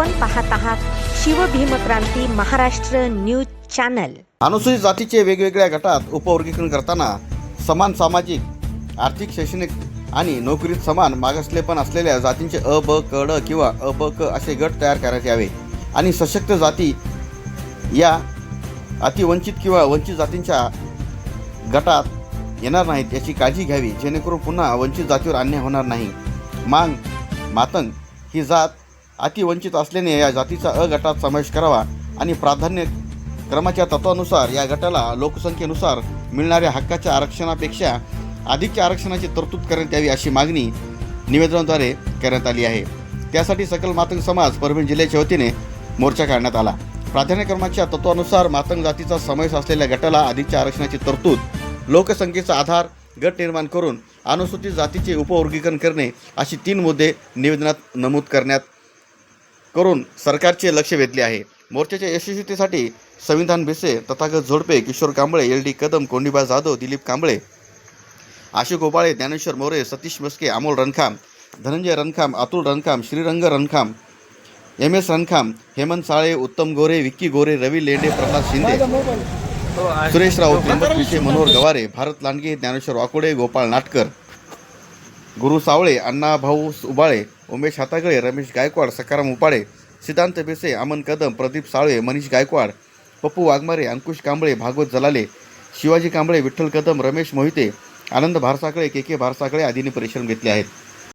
आपण पाहत आहात शिवभीमक्रांती महाराष्ट्र न्यूज चॅनल. अनुसूचित जातीचे वेगवेगळ्या गटात उपवर्गीकरण करताना समान सामाजिक आर्थिक शैक्षणिक आणि नोकरीत समान मागासलेपण असलेल्या जातींचे अ ब क ड किंवा अ ब क असे गट तयार करण्यात यावे. आणि सशक्त जाती या अतिवंचित किंवा वंचित जातींच्या गटात येणार नाहीत याची काळजी घ्यावी जेणेकरून पुन्हा वंचित जातीवर अन्याय होणार नाही. मांग मातंग ही जात अतिवंचित असल्याने या जातीचा अ गटात समावेश करावा आणि प्राधान्य क्रमाच्या तत्वानुसार या गटाला लोकसंख्येनुसार मिळणाऱ्या हक्काच्या आरक्षणापेक्षा अधिकच्या आरक्षणाची तरतूद करण्यात यावी अशी मागणी निवेदनाद्वारे करण्यात आली आहे. त्यासाठी सकल मातंग समाज परभणी जिल्ह्याच्या वतीने मोर्चा काढण्यात आला. प्राधान्यक्रमाच्या तत्वानुसार मातंग जातीचा समावेश असलेल्या गटाला अधिकच्या आरक्षणाची तरतूद लोकसंख्येचा आधार गट निर्माण करून अनुसूचित जातीचे उपवर्गीकरण करणे अशी तीन मुद्दे निवेदनात नमूद करण्यात करून सरकारचे लक्ष वेधले आहे. मोर्चाच्या यशस्वीतेसाठी Samvidhan Bhise Tathagat Zodpe Kishor Kamble L D Kadam Kondiba Jadhav Dilip Kamble Ashik Gopale Dnyaneshwar More Satish Maske Amol Rankham Dhananjay Rankham Atul Rankham Shrirang Rankham M S Rankham Hemant Sale Uttam Gore Vicky गोरे रवी लेंडे प्रकाश शिंदे सुरेश राऊत त्र्यंबक मनोहर गवारे भारत लांडगे ज्ञानेश्वर वाकोडे गोपाळ नाटकर गुरु सावळे अण्णा भाऊ उबाळे उमेश हातागळे रमेश गायकवाड सकाराम उपाडे सिद्धांत बेसे अमन कदम प्रदीप साळवे मनीष गायकवाड पप्पू वाघमारे अंकुश कांबळे भागवत जलाले शिवाजी कांबळे विठ्ठल कदम रमेश मोहिते आनंद भारसाकळे के के भारसाकळे आदींनी परिश्रम घेतले आहेत.